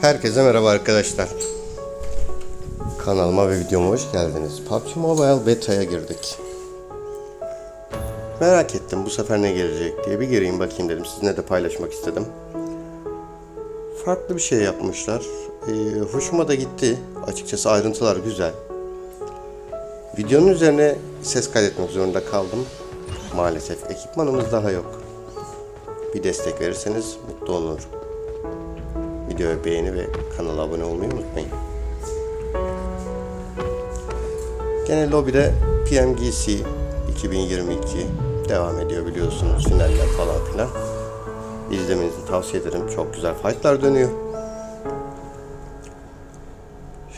Herkese merhaba arkadaşlar. Kanalıma ve videoma hoş geldiniz. PUBG Mobile Beta'ya girdik. Merak ettim bu sefer ne gelecek diye bir gireyim bakayım dedim. Sizinle de paylaşmak istedim. Farklı bir şey yapmışlar. Ee, hoşuma da gitti. Açıkçası ayrıntılar güzel. Videonun üzerine ses kaydetmek zorunda kaldım. Maalesef ekipmanımız daha yok. Bir destek verirseniz mutlu olur. Videoya beğeni ve kanala abone olmayı unutmayın. Gene lobide PMGC 2022 devam ediyor biliyorsunuz finaller falan filan. İzlemenizi tavsiye ederim. Çok güzel fightlar dönüyor.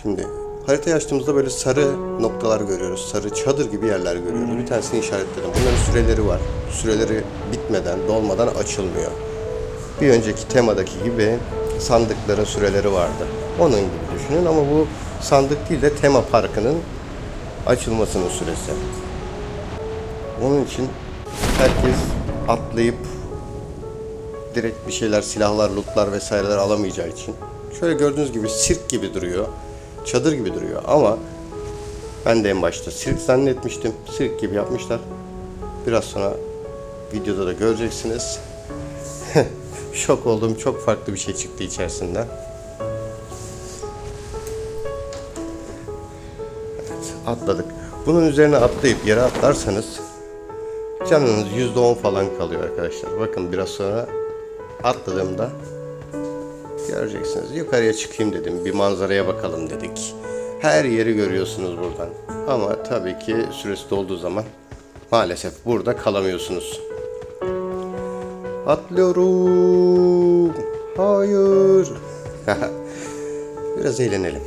Şimdi haritayı açtığımızda böyle sarı noktalar görüyoruz. Sarı çadır gibi yerler görüyoruz. Bir tanesini işaretledim. Bunların süreleri var. Süreleri bitmeden, dolmadan açılmıyor. Bir önceki temadaki gibi sandıkların süreleri vardı. Onun gibi düşünün ama bu sandık değil de tema parkının açılmasının süresi. Onun için herkes atlayıp direkt bir şeyler, silahlar, lootlar vesaireler alamayacağı için. Şöyle gördüğünüz gibi sirk gibi duruyor. Çadır gibi duruyor ama ben de en başta sirk zannetmiştim. Sirk gibi yapmışlar. Biraz sonra videoda da göreceksiniz. Şok oldum. Çok farklı bir şey çıktı içerisinden. Evet, atladık. Bunun üzerine atlayıp yere atlarsanız canınız %10 falan kalıyor arkadaşlar. Bakın biraz sonra atladığımda göreceksiniz. Yukarıya çıkayım dedim. Bir manzaraya bakalım dedik. Her yeri görüyorsunuz buradan. Ama tabii ki süresi dolduğu zaman maalesef burada kalamıyorsunuz. Atlıyorum. Hayır. Biraz eğlenelim.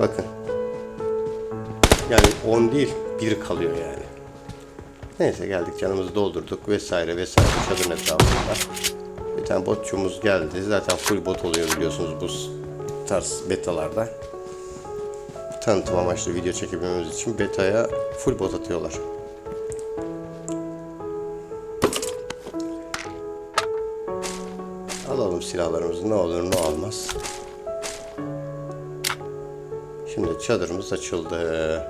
Bakın. Yani 10 değil, 1 kalıyor yani. Neyse geldik canımızı doldurduk vesaire vesaire çadırın etrafında. Bir tane botçumuz geldi. Zaten full bot oluyor biliyorsunuz bu tarz betalarda. Tanıtım amaçlı video çekebilmemiz için betaya full bot atıyorlar. Alalım silahlarımızı ne olur ne olmaz. Şimdi çadırımız açıldı.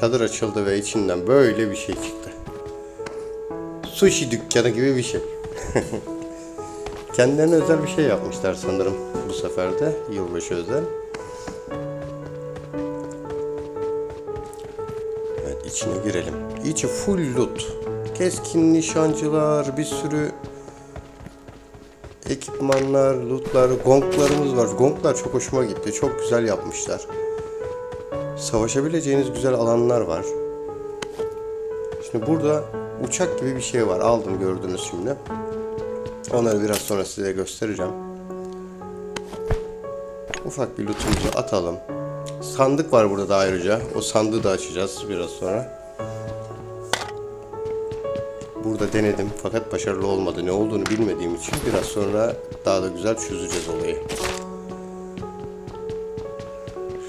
Çadır açıldı ve içinden böyle bir şey çıktı. Sushi dükkanı gibi bir şey. Kendilerine özel bir şey yapmışlar sanırım bu sefer de yılbaşı özel. Evet içine girelim. İçi full loot. Keskin nişancılar, bir sürü ekipmanlar, lootlar, gonglarımız var. Gonglar çok hoşuma gitti. Çok güzel yapmışlar. Savaşabileceğiniz güzel alanlar var. Şimdi burada uçak gibi bir şey var. Aldım gördünüz şimdi. Onları biraz sonra size göstereceğim. Ufak bir lootumuzu atalım. Sandık var burada da ayrıca. O sandığı da açacağız biraz sonra. Burada denedim fakat başarılı olmadı. Ne olduğunu bilmediğim için biraz sonra daha da güzel çözeceğiz olayı.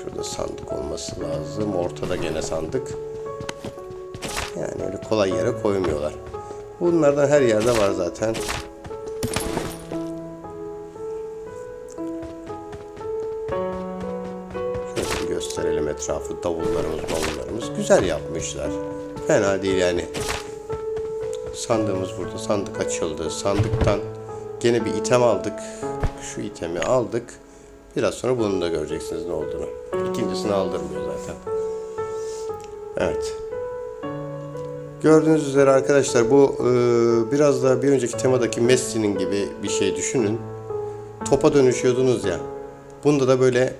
Şurada sandık olması lazım. Ortada gene sandık. Yani öyle kolay yere koymuyorlar. Bunlardan her yerde var zaten. Şöyle gösterelim etrafı. Davullarımız, bavullarımız. Güzel yapmışlar. Fena değil yani. Sandığımız burada. Sandık açıldı. Sandıktan gene bir item aldık. Şu itemi aldık. Biraz sonra bunu da göreceksiniz ne olduğunu. İkincisini aldırmıyor zaten. Evet. Gördüğünüz üzere arkadaşlar bu e, biraz da bir önceki temadaki Messi'nin gibi bir şey düşünün. Topa dönüşüyordunuz ya. Bunda da böyle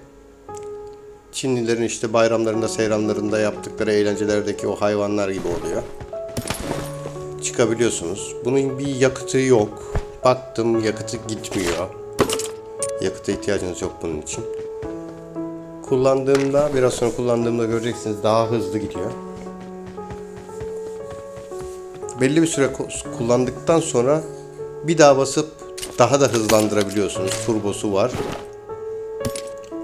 Çinlilerin işte bayramlarında, seyranlarında yaptıkları eğlencelerdeki o hayvanlar gibi oluyor. Çıkabiliyorsunuz. Bunun bir yakıtı yok. Baktım yakıtı gitmiyor. Yakıta ihtiyacınız yok bunun için. Kullandığımda, biraz sonra kullandığımda göreceksiniz daha hızlı gidiyor. Belli bir süre kullandıktan sonra bir daha basıp daha da hızlandırabiliyorsunuz. Turbosu var.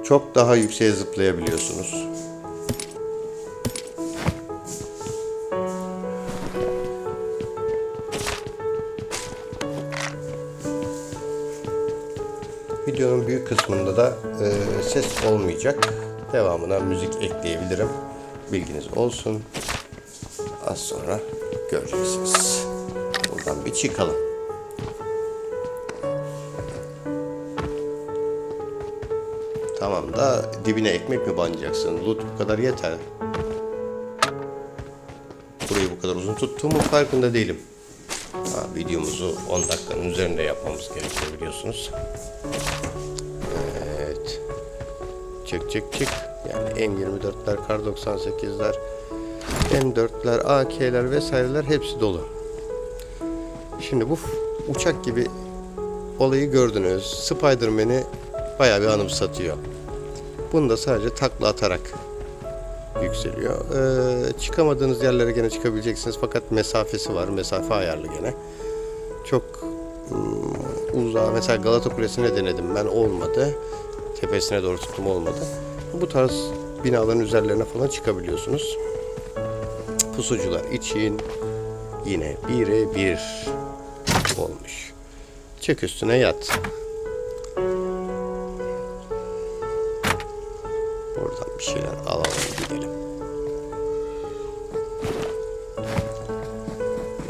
Çok daha yükseğe zıplayabiliyorsunuz. Videonun büyük kısmında da e, ses olmayacak. Devamına müzik ekleyebilirim. Bilginiz olsun. Az sonra göreceksiniz. Buradan bir çıkalım. Tamam da dibine ekmek mi banacaksın? Loot bu kadar yeter. Burayı bu kadar uzun tuttuğumun farkında değilim. Ha, videomuzu 10 dakikanın üzerinde yapmamız gerekiyor biliyorsunuz. Çık çık çık. Yani M24'ler, Kar 98'ler, M4'ler, AK'ler vesaireler hepsi dolu. Şimdi bu uçak gibi olayı gördünüz. Spider-Man'i bayağı bir anımsatıyor. Bunu da sadece takla atarak yükseliyor. Ee, çıkamadığınız yerlere gene çıkabileceksiniz fakat mesafesi var. Mesafe ayarlı gene. Çok hmm, uzağa mesela Galata Kulesi'ne denedim ben olmadı. Tepesine doğru tuttum olmadı. Bu tarz binaların üzerlerine falan çıkabiliyorsunuz. Pusucular için yine bire bir olmuş. Çık üstüne yat. Oradan bir şeyler alalım gidelim.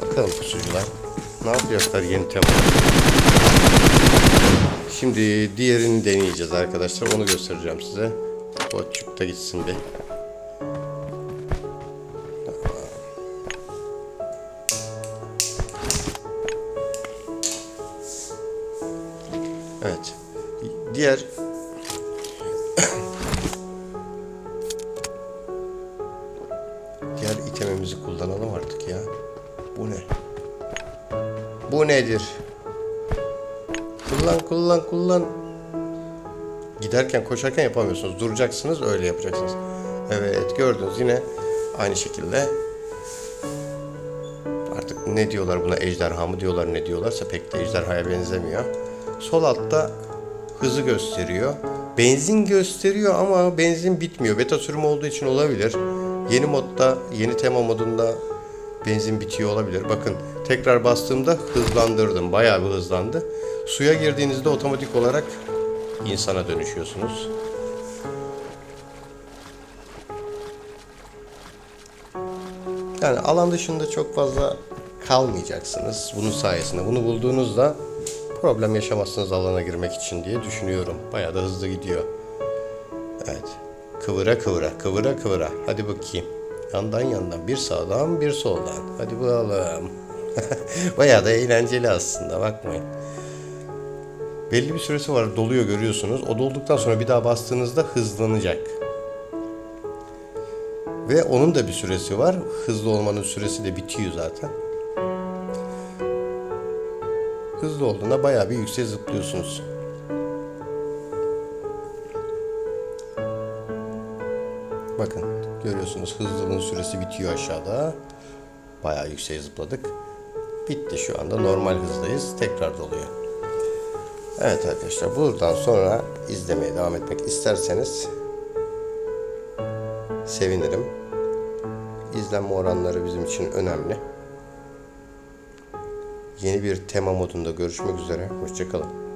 Bakalım pusucular. Ne yapacaklar yeni tema? Şimdi diğerini deneyeceğiz arkadaşlar. Onu göstereceğim size. Botçuk da gitsin bir. Evet. Diğer Diğer itemimizi kullanalım artık ya. Bu ne? Bu nedir? Kullan kullan kullan. Giderken koşarken yapamıyorsunuz. Duracaksınız öyle yapacaksınız. Evet gördünüz yine aynı şekilde. Artık ne diyorlar buna ejderha mı diyorlar ne diyorlarsa pek de ejderhaya benzemiyor. Sol altta hızı gösteriyor. Benzin gösteriyor ama benzin bitmiyor. Beta sürümü olduğu için olabilir. Yeni modda, yeni tema modunda benzin bitiyor olabilir. Bakın tekrar bastığımda hızlandırdım. Bayağı bir hızlandı. Suya girdiğinizde otomatik olarak insana dönüşüyorsunuz. Yani alan dışında çok fazla kalmayacaksınız bunun sayesinde. Bunu bulduğunuzda problem yaşamazsınız alana girmek için diye düşünüyorum. Bayağı da hızlı gidiyor. Evet. Kıvıra kıvıra, kıvıra kıvıra. Hadi bakayım. Yandan yandan, bir sağdan bir soldan. Hadi bakalım. Bayağı da eğlenceli aslında bakmayın. Belli bir süresi var doluyor görüyorsunuz. O dolduktan sonra bir daha bastığınızda hızlanacak. Ve onun da bir süresi var. Hızlı olmanın süresi de bitiyor zaten. Hızlı olduğunda bayağı bir yüksek zıplıyorsunuz. Bakın görüyorsunuz hızlılığın süresi bitiyor aşağıda. Bayağı yüksek zıpladık. Bitti şu anda normal hızdayız. Tekrar doluyor. Evet arkadaşlar buradan sonra izlemeye devam etmek isterseniz sevinirim. İzlenme oranları bizim için önemli. Yeni bir tema modunda görüşmek üzere. Hoşçakalın.